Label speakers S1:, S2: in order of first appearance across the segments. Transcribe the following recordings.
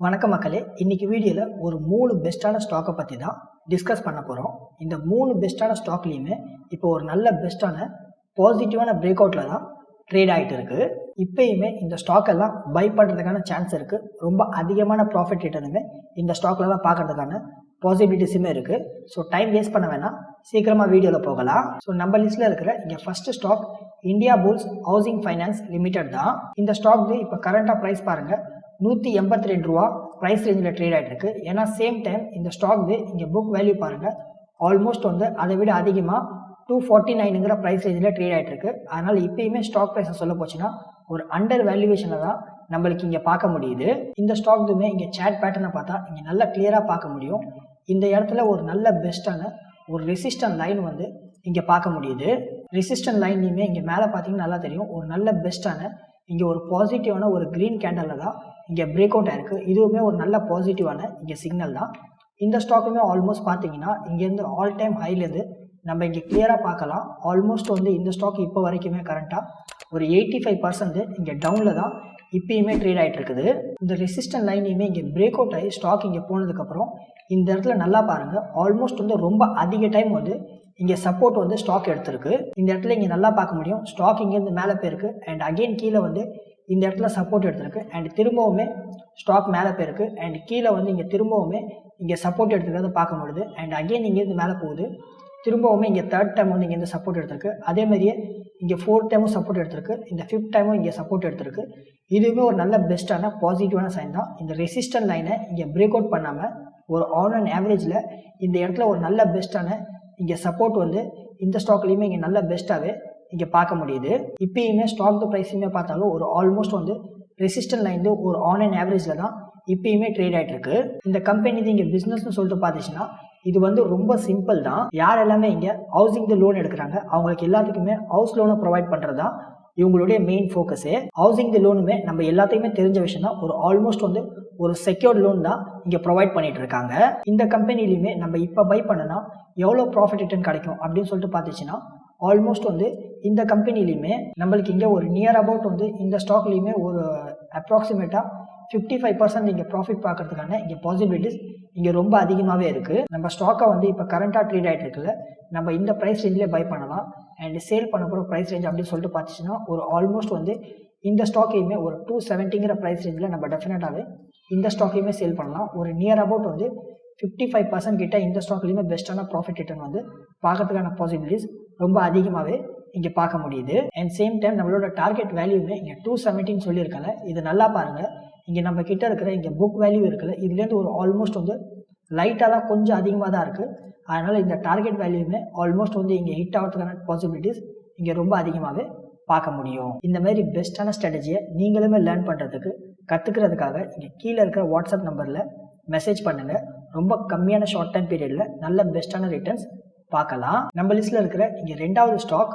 S1: வணக்கம் மக்களே. இன்னைக்கு வீடியோவில் ஒரு மூணு பெஸ்ட்டான ஸ்டாக்கை பற்றி தான் டிஸ்கஸ் பண்ண போகிறோம் இந்த மூணு பெஸ்ட்டான ஸ்டாக்லேயுமே இப்போ ஒரு நல்ல பெஸ்ட்டான பாசிட்டிவான பிரேக் அவுட்டில் தான் ட்ரேட் ஆகிட்டு இருக்குது இப்போயுமே இந்த ஸ்டாக் எல்லாம் பை பண்ணுறதுக்கான சான்ஸ் இருக்குது ரொம்ப அதிகமான ப்ராஃபிட் ரிட்டர்னுமே இந்த ஸ்டாக்கில் தான் பார்க்கறதுக்கான பாசிபிலிட்டிஸுமே இருக்குது ஸோ டைம் வேஸ்ட் பண்ண வேணாம். சீக்கிரமாக வீடியோவில் போகலாம். ஸோ நம்ம லிஸ்ட்டில் இருக்கிற இங்கே first stock India Bulls Housing Finance Limited தான். இந்த ஸ்டாக் இப்போ கரண்ட்டாக ப்ரைஸ் பாருங்கள் நூற்றி எண்பத்தி ரெண்டு ரூபா ப்ரைஸ் ரேஞ்சில் ட்ரேட் ஆகிட்டு இருக்கு ஏன்னா சேம் டைம் இந்த ஸ்டாக் இங்கே புக் வேல்யூ பாருங்கள் ஆல்மோஸ்ட் வந்து அதை விட அதிகமாக டூ ஃபார்ட்டி நைனுங்கிற ப்ரைஸ் ரேஞ்சில் ட்ரேட் ஆகிட்டு இருக்கு அதனால் இப்பயுமே ஸ்டாக் ப்ரைஸை சொல்ல போச்சுன்னா ஒரு அண்டர் வேல்யூவேஷனை தான் நம்மளுக்கு இங்கே பார்க்க முடியுது. இந்த ஸ்டாக்துமே இங்கே சேட் பேட்டர்னை பார்த்தா இங்கே நல்லா கிளியராக பார்க்க முடியும். இந்த இடத்துல ஒரு நல்ல பெஸ்ட்டான ஒரு ரெசிஸ்டன் லைன் வந்து இங்கே பார்க்க முடியுது. ரெசிஸ்டன்ட் லைன்லையுமே இங்கே மேலே பார்த்தீங்கன்னா நல்லா தெரியும். ஒரு நல்ல பெஸ்ட்டான இங்கே ஒரு பாசிட்டிவான ஒரு க்ரீன் கேண்டலில் தான் இங்கே பிரேக் அவுட் ஆயிருக்கு. இதுவுமே ஒரு நல்ல பாசிட்டிவான இங்கே சிக்னல் தான். இந்த ஸ்டாக்குமே ஆல்மோஸ்ட் பார்த்தீங்கன்னா இங்கேருந்து ஆல் டைம் ஹைலேருந்து நம்ம இங்கே கிளியராக பார்க்கலாம். ஆல்மோஸ்ட் வந்து இந்த ஸ்டாக் இப்போ வரைக்குமே கரண்ட்டாக ஒரு எயிட்டி ஃபைவ் பர்சன்ட் இங்கே டவுனில் தான் இப்பயுமே ட்ரேட் ஆகிட்டு இருக்குது. இந்த ரெசிஸ்டன்ட் லைனையுமே இங்கே பிரேக் அவுட் ஆகி ஸ்டாக் இங்கே போனதுக்கப்புறம் இந்த இடத்துல நல்லா பாருங்கள் ஆல்மோஸ்ட் வந்து ரொம்ப அதிக டைம் வந்து இங்கே சப்போர்ட் வந்து ஸ்டாக் எடுத்திருக்கு. இந்த இடத்துல இங்கே நல்லா பார்க்க முடியும். ஸ்டாக் இங்கேருந்து மேலே போயிருக்கு. அண்ட் அகெயின் கீழே வந்து இந்த இடத்துல சப்போர்ட் எடுத்திருக்கு. அண்ட் திரும்பவுமே ஸ்டாக் மேலே போயிருக்கு. அண்ட் கீழே வந்து இங்கே திரும்பவுமே இங்கே சப்போர்ட் எடுத்துக்கிறத பார்க்க முடியுது. அண்ட் அகெயின் இங்கேருந்து மேலே போகுது. திரும்பவுமே இங்கே தேர்ட் டைம் வந்து இங்கேருந்து சப்போர்ட் எடுத்திருக்கு. அதே மாதிரியே இங்கே ஃபோர்த் டைமும் சப்போர்ட் எடுத்திருக்கு. இந்த ஃபிஃப்த் டைமும் இங்கே சப்போர்ட் எடுத்திருக்கு. இதுவுமே ஒரு நல்ல பெஸ்ட்டான பாசிட்டிவான சைன் தான். இந்த ரெசிஸ்டன்ட் லைனை இங்கே பிரேக் அவுட் பண்ணாமல் ஒரு ஆன் அண்ட் ஆவரேஜில் இந்த இடத்துல ஒரு நல்ல பெஸ்ட்டான இங்கே சப்போர்ட் வந்து இந்த ஸ்டாக்லேயுமே இங்கே நல்ல பெஸ்ட்டாகவே இங்கே பார்க்க முடியுது. இப்பயுமே ஸ்டாக் ப்ரைஸுமே பார்த்தாலும் ஒரு ஆல்மோஸ்ட் வந்து ரெசிஸ்டன்ட் லைன் ஒரு ஆன் அண்ட் ஆவரேஜில் தான் இப்பயுமே ட்ரேட் ஆகிட்டு இருக்கு. இந்த கம்பெனி இங்கே பிஸ்னஸ்னு சொல்லிட்டு பார்த்துச்சுன்னா இது வந்து ரொம்ப சிம்பிள் தான். யார் எல்லாமே இங்கே ஹவுசிங் லோன் எடுக்கிறாங்க. அவங்களுக்கு எல்லாத்துக்குமே ஹவுஸ் லோனை ப்ரொவைட் பண்ணுறது தான் இவங்களுடைய மெயின் ஃபோக்கஸே ஹவுசிங் லோனுமே நம்ம எல்லாத்தையுமே தெரிஞ்ச விஷயம் தான் ஒரு ஆல்மோஸ்ட் வந்து ஒரு செக்யூர்ட் லோன் தான் இங்கே ப்ரொவைட் பண்ணிட்டு இருக்காங்க. இந்த கம்பெனிலையுமே நம்ம இப்போ பை பண்ணனா எவ்வளோ ப்ராஃபிட் ரிட்டர்ன் கிடைக்கும் அப்படின்னு சொல்லிட்டு பார்த்துச்சுன்னா ஆல்மோஸ்ட் வந்து இந்த கம்பெனிலையுமே நம்மளுக்கு இங்கே ஒரு நியர் அபவுட் வந்து இந்த ஸ்டாக்லேயுமே ஒரு அப்ராக்சிமேட்டாக ஃபிஃப்டி ஃபைவ் பர்சன்ட் இங்கே ப்ராஃபிட் பார்க்கறதுக்கான இங்கே பாசிபிலிட்டிஸ் இங்கே ரொம்ப அதிகமாகவே இருக்குது நம்ம ஸ்டாக்கை வந்து இப்போ கரண்ட்டாக ட்ரீட் ஆகிட்டு இருக்குல்ல நம்ம இந்த ப்ரைஸ் ரேஞ்சிலே பை பண்ணலாம். அண்ட் சேல் பண்ண போகிற ப்ரைஸ் ரேஞ்ச் அப்படின்னு சொல்லிட்டு பார்த்துச்சுன்னா ஒரு ஆல்மோஸ்ட் வந்து இந்த ஸ்டாக்கையுமே ஒரு டூ செவன்ட்டிங்கிற ப்ரைஸ் ரேஞ்சில் நம்ம டெஃபினட்டாகவே இந்த ஸ்டாக்கையுமே சேல் பண்ணலாம். ஒரு நியர் அபவுட் வந்து ஃபிஃப்டி ஃபைவ் பர்சன்ட் கிட்ட இந்த ஸ்டாக்லேயுமே பெஸ்ட்டான ப்ராஃபிட் ரிட்டர்ன் வந்து பார்க்கறதுக்கான பாசிபிலிட்டிஸ் ரொம்ப அதிகமாகவே இங்கே பார்க்க முடியுது. அண்ட் சேம் டைம் நம்மளோட டார்கெட் வேல்யூமே இங்கே டூ செவன்ட்டின்னு சொல்லியிருக்கல இது நல்லா பாருங்கள் இங்கே நம்ம கிட்ட இருக்கிற இங்கே புக் வேல்யூ இருக்குல்ல இதுலேருந்து ஒரு ஆல்மோஸ்ட் வந்து லைட்டாக தான் கொஞ்சம் அதிகமாக தான் இருக்குது அதனால் இந்த டார்கெட் வேல்யூமே ஆல்மோஸ்ட் வந்து இங்கே ஹிட் ஆகிறதுக்கான பாசிபிலிட்டிஸ் இங்கே ரொம்ப அதிகமாகவே பார்க்க முடியும். இந்த மாதிரி பெஸ்ட்டான ஸ்ட்ராட்டஜியை நீங்களுமே லேர்ன் பண்ணுறதுக்கு கற்றுக்கிறதுக்காக இங்கே கீழே இருக்கிற வாட்ஸ்அப் நம்பரில் மெசேஜ் பண்ணுங்கள் ரொம்ப கம்மியான ஷார்ட் டைம் பீரியடில் நல்ல பெஸ்ட்டான ரிட்டர்ன்ஸ் பார்க்கலாம். நம்ம லிஸ்ட்டில் இருக்கிற இங்கே ரெண்டாவது ஸ்டாக்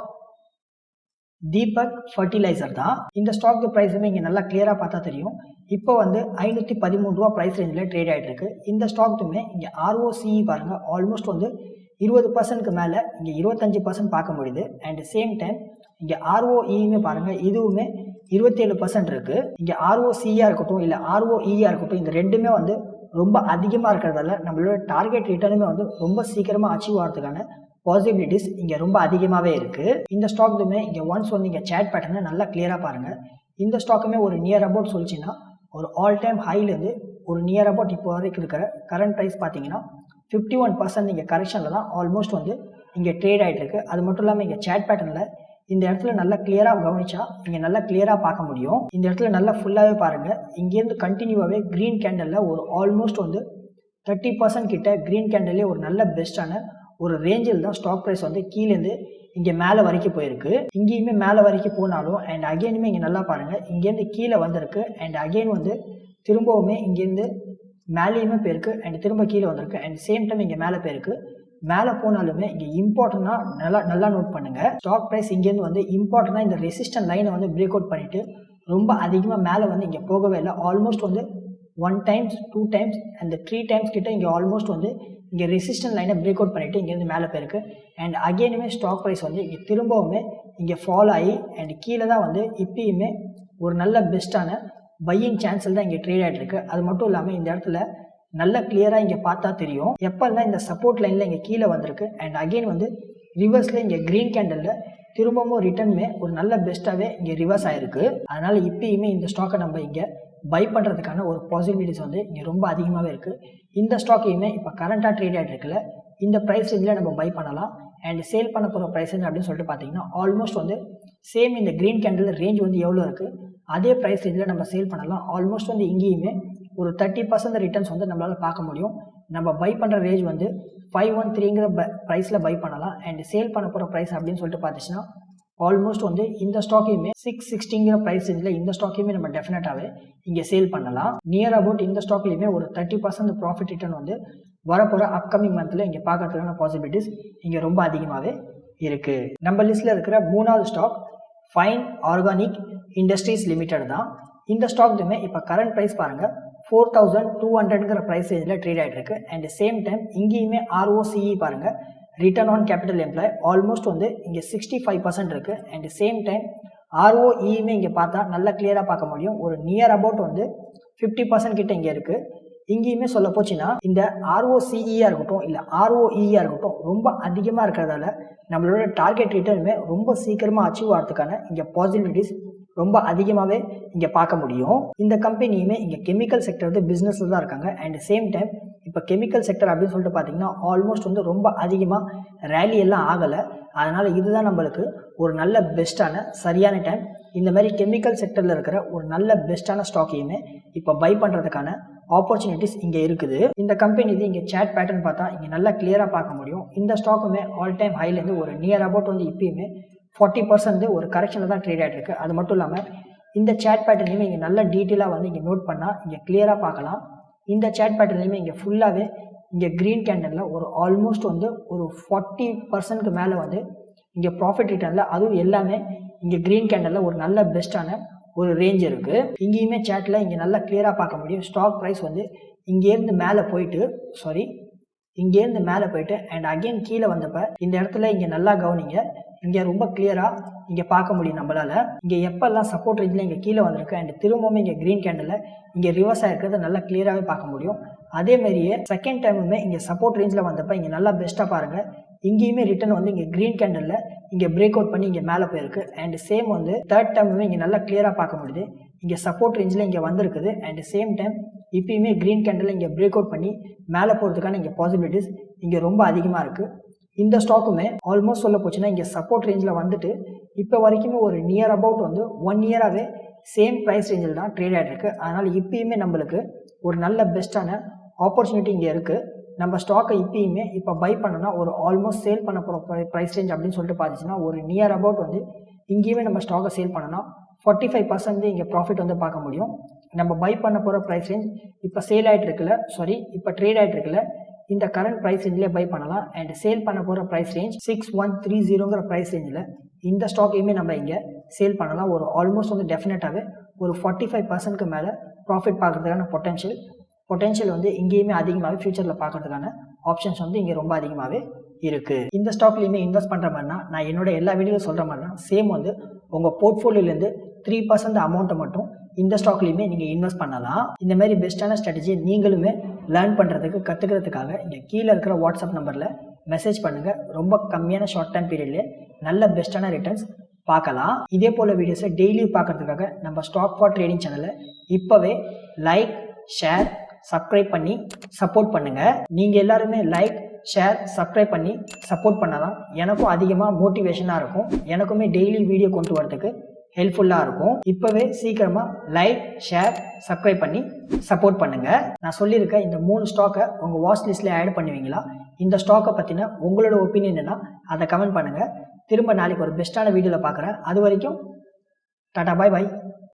S1: தீபக் ஃபர்டிலைசர் தான். இந்த ஸ்டாக் ப்ரைஸுமே இங்கே நல்லா கிளியராக பார்த்தா தெரியும். இப்போ வந்து ஐநூற்றி பதிமூணு ரூபா ப்ரைஸ் ரேஞ்சில் ட்ரேட் ஆகிட்டு இருக்கு. இந்த ஸ்டாக்குமே இங்கே ஆர்ஓசிஇ பாருங்கள் ஆல்மோஸ்ட் வந்து இருபது பர்சன்ட்க்கு மேலே இங்கே இருபத்தஞ்சி பர்சன்ட் பார்க்க முடியுது. அண்ட் சேம் டைம் இங்கே ஆர்ஓஇயுமே பாருங்கள் இதுவுமே இருபத்தேழு பர்சன்ட் இருக்குது இங்கே ஆர்ஓசியாக இருக்கட்டும் இல்லை ஆர்ஓஇயாக இருக்கட்டும் இந்த ரெண்டுமே வந்து ரொம்ப அதிகமாக இருக்கிறதால நம்மளோட டார்கெட் ரிட்டர்னுமே வந்து ரொம்ப சீக்கிரமாக அச்சீவ் ஆகிறதுக்கான பாசிபிலிட்டிஸ் இங்கே ரொம்ப அதிகமாகவே இருக்குது இந்த ஸ்டாக்குமே இங்கே ஒன்ஸ் வந்து இங்கே சேட் பேட்டர்னை நல்லா கிளியராக பாருங்கள் இந்த ஸ்டாக்குமே ஒரு நியர் அபவுட் சொல்லிச்சுன்னா ஒரு ஆல் டைம் ஹைலேருந்து ஒரு நியர் அபவுட் இப்போ வரைக்கும் இருக்கிற கரண்ட் ப்ரைஸ் பார்த்தீங்கன்னா ஃபிஃப்டி ஒன் பர்சன்ட் இங்கே கரெக்ஷனில் தான் ஆல்மோஸ்ட் வந்து இங்கே ட்ரேட் ஆகிட்டு இருக்கு. அது மட்டும் இல்லாமல் இங்கே சேட் பேட்டர்னில் இந்த இடத்துல நல்லா கிளியராக கவனிச்சா இங்கே நல்லா கிளியராக பார்க்க முடியும். இந்த இடத்துல நல்லா ஃபுல்லாகவே பாருங்கள் இங்கேருந்து கண்டினியூவாகவே க்ரீன் கேண்டலில் ஒரு ஆல்மோஸ்ட் வந்து தேர்ட்டி பர்சன்ட் கிட்ட க்ரீன் கேண்டல்லே ஒரு நல்ல பெஸ்ட்டான ஒரு ரேஞ்சில் தான் ஸ்டாக் ப்ரைஸ் வந்து கீழேருந்து இங்கே மேலே வரைக்கும் போயிருக்கு. இங்கேயுமே மேலே வரைக்கும் போனாலும் அண்ட் அகெயினுமே இங்கே நல்லா பாருங்கள் இங்கேருந்து கீழே வந்திருக்கு அண்ட் அகெயின் வந்து திரும்பவுமே இங்கேருந்து மேலேயுமே போயிருக்கு அண்ட் திரும்ப கீழே வந்திருக்கு அண்ட் சேம் டைம் இங்கே மேலே போயிருக்கு. மேலே போனாலுமே இங்கே இம்பார்ட்டண்ட்டாக நல்லா நல்லா நோட் பண்ணுங்கள் ஸ்டாக் ப்ரைஸ் இங்கேருந்து வந்து இம்பார்ட்டண்ட்டாக இந்த ரெசிஸ்டன்ட் லைனை வந்து பிரேக் அவுட் பண்ணிவிட்டு ரொம்ப அதிகமாக மேலே வந்து இங்கே போகவே இல்லை. ஆல்மோஸ்ட் வந்து ஒன் டைம்ஸ் டூ டைம்ஸ் அந்த த்ரீ டைம்ஸ் கிட்ட இங்கே ஆல்மோஸ்ட் வந்து இங்கே ரெசிஸ்டன்ட் லைனை பிரேக் அவுட் பண்ணிவிட்டு இங்கேருந்து மேலே போயிருக்கு. அண்ட் அகெயினுமே ஸ்டாக் ப்ரைஸ் வந்து இங்கே திரும்பவுமே இங்கே ஃபாலோ ஆகி அண்ட் கீழே தான் வந்து இப்பயுமே ஒரு நல்ல பெஸ்ட்டான பையிங் சான்ஸில் தான் இங்கே ட்ரேட் ஆகிட்டு இருக்கு. அது மட்டும் இல்லாமல் இந்த இடத்துல நல்ல கிளியராக இங்கே பார்த்தா தெரியும். எப்போல்லாம் இந்த சப்போர்ட் லைனில் இங்கே கீழே வந்திருக்கு அண்ட் அகெயின் வந்து ரிவர்ஸில் இங்கே க்ரீன் கேண்டலில் திரும்பவும் ரிட்டர்னுமே ஒரு நல்ல பெஸ்ட்டாகவே இங்கே ரிவர்ஸ் ஆயிருக்கு. அதனால் இப்பயுமே இந்த ஸ்டாக்கை நம்ம இங்கே பை பண்ணுறதுக்கான ஒரு பாசிபிலிட்டிஸ் வந்து இங்கே ரொம்ப அதிகமாகவே இருக்குது இந்த ஸ்டாக்கையுமே இப்போ கரண்ட்டாக ட்ரேட் ஆகிட்டு இருக்குல்ல இந்த ப்ரைஸ் ரேஞ்சில் நம்ம பை பண்ணலாம். அண்ட் சேல் பண்ண போகிற ப்ரைஸ் ரேஞ்ச் அப்படின்னு சொல்லிட்டு பார்த்தீங்கன்னா ஆல்மோஸ்ட் வந்து சேம் இந்த க்ரீன் கேண்டில் ரேஞ்ச் வந்து எவ்வளோ இருக்குது அதே ப்ரைஸ் ரேஞ்சில் நம்ம சேல் பண்ணலாம். ஆல்மோஸ்ட் வந்து இங்கேயுமே ஒரு தேர்ட்டி பர்சன்ட் ரிட்டர்ன்ஸ் வந்து நம்மளால் பார்க்க முடியும். நம்ம பை பண்ணுற ரேஞ்ச் வந்து ஃபைவ் ஒன் த்ரீங்கிற ப ப்ரைஸில் பை பண்ணலாம். அண்ட் சேல் பண்ண போகிற ப்ரைஸ் அப்படின்னு சொல்லிட்டு பார்த்துச்சுன்னா ஆல்மோஸ்ட் வந்து இந்த ஸ்டாக்கையுமே சிக்ஸ் சிக்ஸ்டிங்கிற ப்ரைஸ் ரேஞ்சில் இந்த ஸ்டாக்கையுமே நம்ம டெஃபினட்டாகவே இங்கே சேல் பண்ணலாம். நியர் அபவுட் இந்த ஸ்டாக்லேயுமே ஒரு தேர்ட்டி பர்சன்ட் ப்ராஃபிட் ரிட்டர்ன் வந்து வரப்போகிற அப்கமிங் மந்தில் இங்கே பார்க்கறதுக்கான பாசிபிலிட்டிஸ் இங்கே ரொம்ப அதிகமாகவே இருக்குது நம்ம லிஸ்ட்டில் இருக்கிற மூணாவது stock Fine Organic Industries Limited தான். இந்த ஸ்டாக்துமே இப்போ கரண்ட் ப்ரைஸ் பாருங்கள் ஃபோர் தௌசண்ட் டூ ஹண்ட்ரட்ங்கிற ப்ரைஸ் ரேஞ்சில் ட்ரேட் ஆகிட்டு இருக்கு. அண்ட் சேம் டைம் இங்கேயுமே ஆர்ஓசிஇ பாருங்கள் return on capital employ almost வந்து இங்கே சிக்ஸ்டி ஃபைவ் பர்சன்ட் இருக்குது அண்ட் சேம் டைம் ஆர்ஓஇயுமே இங்கே பார்த்தா நல்லா கிளியராக பார்க்க முடியும். ஒரு நியர் அபவுட் வந்து ஃபிஃப்டி பர்சன்ட் கிட்ட இங்கே இருக்குது இங்கேயுமே சொல்ல போச்சுன்னா இந்த ஆர்ஓசிஇயாக இருக்கட்டும் இல்லை ஆர்ஓஇயாக இருக்கட்டும் ரொம்ப அதிகமாக இருக்கிறதால நம்மளோட டார்கெட் ரிட்டர்னுமே ரொம்ப சீக்கிரமாக அச்சீவ் ஆகிறதுக்கான இங்கே பாசிபிலிட்டிஸ் ரொம்ப அதிகமாகவே இங்கே பார்க்க முடியும். இந்த கம்பெனியுமே இங்கே கெமிக்கல் செக்டர் வந்து பிஸ்னஸில் தான் இருக்காங்க. அண்ட் சேம் டைம் இப்போ கெமிக்கல் செக்டர் அப்படின்னு சொல்லிட்டு பார்த்தீங்கன்னா ஆல்மோஸ்ட் வந்து ரொம்ப அதிகமாக ரேலி எல்லாம் ஆகலை. அதனால் இதுதான் நம்மளுக்கு ஒரு நல்ல பெஸ்ட்டான சரியான டைம் இந்த மாதிரி கெமிக்கல் செக்டரில் இருக்கிற ஒரு நல்ல பெஸ்ட்டான ஸ்டாக்கையுமே இப்போ பை பண்ணுறதுக்கான ஆப்பர்ச்சுனிட்டிஸ் இங்கே இருக்குது. இந்த கம்பெனி இது இங்கே சேட் பேட்டர்ன் பார்த்தா இங்கே நல்லா கிளியராக பார்க்க முடியும். இந்த ஸ்டாக்குமே ஆல் டைம் ஹைலேருந்து ஒரு நியர் அபவுட் வந்து இப்பயுமே ஃபார்ட்டி பர்சன்ட் ஒரு கரெக்ஷனில் தான் ட்ரேட் ஆகிட்டு இருக்கு. அது மட்டும் இல்லாமல் இந்த சேட் பேட்டர்னையுமே இங்கே நல்ல டீட்டெயிலாக வந்து இங்கே நோட் பண்ணால் இங்கே கிளியராக பார்க்கலாம். இந்த சேட் பேட்டர்லையுமே இங்கே ஃபுல்லாகவே இங்கே க்ரீன் கேண்டலில் ஒரு ஆல்மோஸ்ட் வந்து ஒரு ஃபார்ட்டி பர்சன்ட்க்கு மேலே வந்து இங்கே ப்ராஃபிட் ரிட்டர்னில் அதுவும் எல்லாமே இங்கே க்ரீன் கேண்டலில் ஒரு நல்ல பெஸ்ட்டான ஒரு ரேஞ்ச் இருக்குது இங்கேயுமே சேட்டில் இங்கே நல்லா கிளியராக பார்க்க முடியும். ஸ்டாக் ப்ரைஸ் வந்து இங்கேருந்து மேலே போயிட்டு சாரி இங்கேருந்து மேலே போயிட்டு அண்ட் அகெயின் கீழே வந்தப்போ இந்த இடத்துல இங்கே நல்லா கவனிங்க. இங்கே ரொம்ப கிளியராக இங்கே பார்க்க முடியும் நம்மளால். இங்கே எப்போல்லாம் சப்போர்ட் ரேஞ்சில் இங்கே கீழே வந்திருக்கு அண்ட் திரும்பவும் இங்கே க்ரீன் கேண்டலில் இங்கே ரிவர்ஸ் ஆகிருக்கிறது நல்லா கிளியராகவே பார்க்க முடியும். அதே மாதிரியே செகண்ட் டைமுமே இங்கே சப்போர்ட் ரேஞ்சில் வந்தப்போ இங்கே நல்லா பெஸ்ட்டாக பாருங்கள் இங்கேயுமே ரிட்டன் வந்து இங்கே க்ரீன் கேண்டலில் இங்கே பிரேக் அவுட் பண்ணி இங்கே மேலே போயிருக்கு. அண்ட் சேம் வந்து தேர்ட் டைமுமே இங்கே நல்லா கிளியராக பார்க்க முடியுது. இங்கே சப்போர்ட் ரேஞ்சில் இங்கே வந்திருக்குது. அண்ட் சேம் டைம் இப்பயுமே க்ரீன் கேண்டலில் இங்கே பிரேக் அவுட் பண்ணி மேலே போகிறதுக்கான இங்கே பாசிபிலிட்டிஸ் இங்கே ரொம்ப அதிகமாக இருக்குது இந்த ஸ்டாக்குமே ஆல்மோஸ்ட் சொல்ல போச்சுன்னா இங்கே சப்போர்ட் ரேஞ்சில் வந்துட்டு இப்போ வரைக்குமே ஒரு நியர் அபவுட் வந்து ஒன் இயராகவே சேம் ப்ரைஸ் ரேஞ்சில் தான் ட்ரேட் ஆகிட்ருக்கு அதனால் இப்பயுமே நம்மளுக்கு ஒரு நல்ல பெஸ்ட்டான ஆப்பர்ச்சுனிட்டி இங்கே இருக்குது நம்ம ஸ்டாக்கை இப்பயுமே இப்போ பை பண்ணோன்னா ஒரு ஆல்மோஸ்ட் சேல் பண்ண போகிற ப்ரைஸ் ரேஞ்ச் அப்படின்னு சொல்லிட்டு பார்த்துச்சுன்னா ஒரு நியர் அபவுட் வந்து இங்கேயுமே நம்ம ஸ்டாக்கை சேல் பண்ணோன்னா ஃபார்ட்டி ஃபைவ் பர்சன்ட் இங்கே ப்ராஃபிட் வந்து பார்க்க முடியும். நம்ம பை பண்ண போகிற ப்ரைஸ் ரேஞ்ச் இப்போ சேல் ஆகிட்டு இருக்குல்ல சாரி இப்போ ட்ரேட் ஆகிட்டு இருக்குல்ல இந்த கரண்ட் ப்ரைஸ் ரேஞ்சிலே பை பண்ணலாம். அண்ட் சேல் பண்ண போகிற price range six one three ஜீரோங்கிற price ரேஞ்சில் இந்த ஸ்டாக்கையுமே நம்ம இங்கே சேல் பண்ணலாம். ஒரு ஆல்மோஸ்ட் வந்து டெஃபினட்டாகவே ஒரு ஃபார்ட்டி ஃபைவ் பர்சன்ட்க்கு மேலே ப்ராஃபிட் பார்க்குறதுக்கான பொட்டன்ஷியல் பொட்டன்ஷியல் வந்து இங்கேயுமே அதிகமாகவே ஃபியூச்சரில் பார்க்கறதுக்கான ஆப்ஷன்ஸ் வந்து இங்கே ரொம்ப அதிகமாகவே இருக்குது இந்த ஸ்டாக்லேயுமே இன்வெஸ்ட் பண்ணுற மாதிரினா நான் என்னோட எல்லா வீடியோவில் சொல்கிற மாதிரினா சேம் வந்து உங்கள் போர்ட்ஃபோலியோலேருந்து த்ரீ பர்சன்ட் அமௌண்ட்டை மட்டும் இந்த ஸ்டாக்லேயுமே நீங்கள் இன்வெஸ்ட் பண்ணலாம். இந்த மாதிரி பெஸ்ட்டான ஸ்ட்ராட்டஜி நீங்களுமே லேர்ன் பண்ணுறதுக்கு கற்றுக்கிறதுக்காக இங்கே கீழே இருக்கிற வாட்ஸ்அப் நம்பரில் மெசேஜ் பண்ணுங்கள் ரொம்ப கம்மியான ஷார்ட் டைம் பீரியட்லேயே நல்ல பெஸ்ட்டான ரிட்டர்ன்ஸ் பார்க்கலாம். இதே போல் வீடியோஸை டெய்லி பார்க்கறதுக்காக நம்ம ஸ்டாக் ஃபார் ட்ரேடிங் சேனலை இப்போவே லைக் ஷேர் சப்ஸ்கிரைப் பண்ணி சப்போர்ட் பண்ணுங்கள் நீங்கள் எல்லாருமே லைக் ஷேர் சப்ஸ்கிரைப் பண்ணி சப்போர்ட் பண்ணலாம் எனக்கும் அதிகமாக மோட்டிவேஷனாக இருக்கும். எனக்குமே டெய்லி வீடியோ கொண்டு வரதுக்கு ஹெல்ப்ஃபுல்லாக இருக்கும். இப்போவே சீக்கிரமாக லைக் ஷேர் சப்ஸ்கிரைப் பண்ணி சப்போர்ட் பண்ணுங்கள் நான் சொல்லியிருக்க இந்த மூணு ஸ்டாக்கை உங்கள் வாட்ச் லிஸ்ட்டில் ஆட் பண்ணுவீங்களா? இந்த ஸ்டாக்கை பற்றின உங்களோட ஒப்பீனியன் என்ன? அதை கமெண்ட் பண்ணுங்கள் திரும்ப நாளைக்கு ஒரு பெஸ்ட்டான வீடியோவில் பார்க்குறேன் அது வரைக்கும் டாடா பாய் பாய்